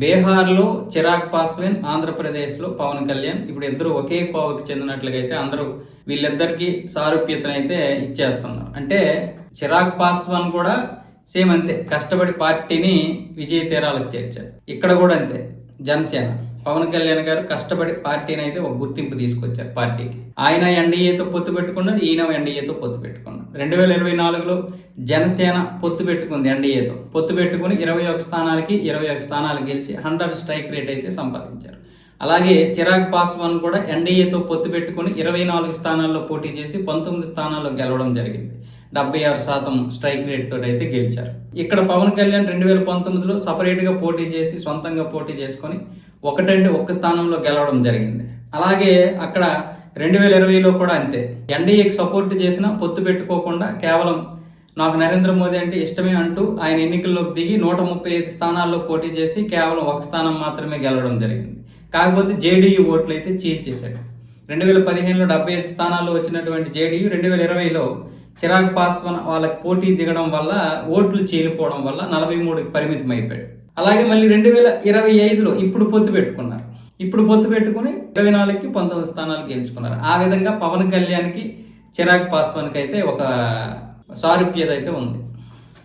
బీహార్లో చిరాగ్ పాస్వాన్ ఆంధ్రప్రదేశ్లో పవన్ కళ్యాణ్. ఇప్పుడు ఇద్దరు ఒకే కోవకి చెందినట్లుగా అయితే అందరూ వీళ్ళిద్దరికి సారూప్యతనైతే ఇచ్చేస్తున్నారు. అంటే చిరాగ్ పాస్వాన్ కూడా సేమ్ అంతే కష్టపడి పార్టీని విజయ తీరాలకు చేర్చారు. ఇక్కడ కూడా అంతే జనసేన. పవన్ కళ్యాణ్ గారు కష్టపడి పార్టీని అయితే ఒక గుర్తింపు తీసుకొచ్చారు పార్టీకి. ఆయన ఎన్డీఏతో పొత్తు పెట్టుకున్నాడు ఈయన ఎన్డీఏతో పొత్తు పెట్టుకున్నాడు. రెండు వేల ఇరవై నాలుగులో జనసేన పొత్తు పెట్టుకుంది ఎన్డీఏతో. పొత్తు పెట్టుకుని ఇరవై ఒక స్థానాలకి ఇరవై ఒక స్థానాలు గెలిచి హండ్రెడ్ స్ట్రైక్ రేట్ అయితే సంపాదించారు. అలాగే చిరాగ్ పాస్వాన్ కూడా ఎన్డీఏతో పొత్తు పెట్టుకుని ఇరవై నాలుగు స్థానాల్లో పోటీ చేసి పంతొమ్మిది స్థానాల్లో గెలవడం జరిగింది. డెబ్బై ఆరు శాతం స్ట్రైక్ రేట్తో అయితే గెలిచారు. ఇక్కడ పవన్ కళ్యాణ్ రెండు వేల పంతొమ్మిదిలో సపరేట్గా పోటీ చేసి సొంతంగా పోటీ చేసుకొని ఒకటంటే ఒక్క స్థానంలో గెలవడం జరిగింది. అలాగే అక్కడ రెండు వేల ఇరవైలో కూడా అంతే. ఎన్డీఏకి సపోర్ట్ చేసినా పొత్తు పెట్టుకోకుండా కేవలం నాకు నరేంద్ర మోదీ అంటే ఇష్టమే అంటూ ఆయన ఎన్నికల్లోకి దిగి నూట ముప్పై ఐదు స్థానాల్లో పోటీ చేసి కేవలం ఒక స్థానం మాత్రమే గెలవడం జరిగింది. కాకపోతే జేడీయూ ఓట్లు అయితే చీల్చేశాడు రెండు వేల పదిహేనులో డెబ్బై ఐదు స్థానాల్లో వచ్చినటువంటి జేడీయూ రెండు వేల ఇరవైలో చిరాగ్ పాస్వాన్ వాళ్ళకి పోటీ దిగడం వల్ల ఓట్లు చీలిపోవడం వల్ల నలభై మూడుకి పరిమితం అయిపోయాడు అలాగే మళ్ళీ రెండు వేల ఇరవై ఐదులో ఇప్పుడు పొత్తు పెట్టుకున్నారు. ఇప్పుడు పొత్తు పెట్టుకుని ఇరవై నాలుగుకి పంతొమ్మిది స్థానాలు గెలుచుకున్నారు. ఆ విధంగా పవన్ కళ్యాణ్కి చిరాగ్ పాస్వాన్కి అయితే ఒక సారూప్యత అయితే ఉంది.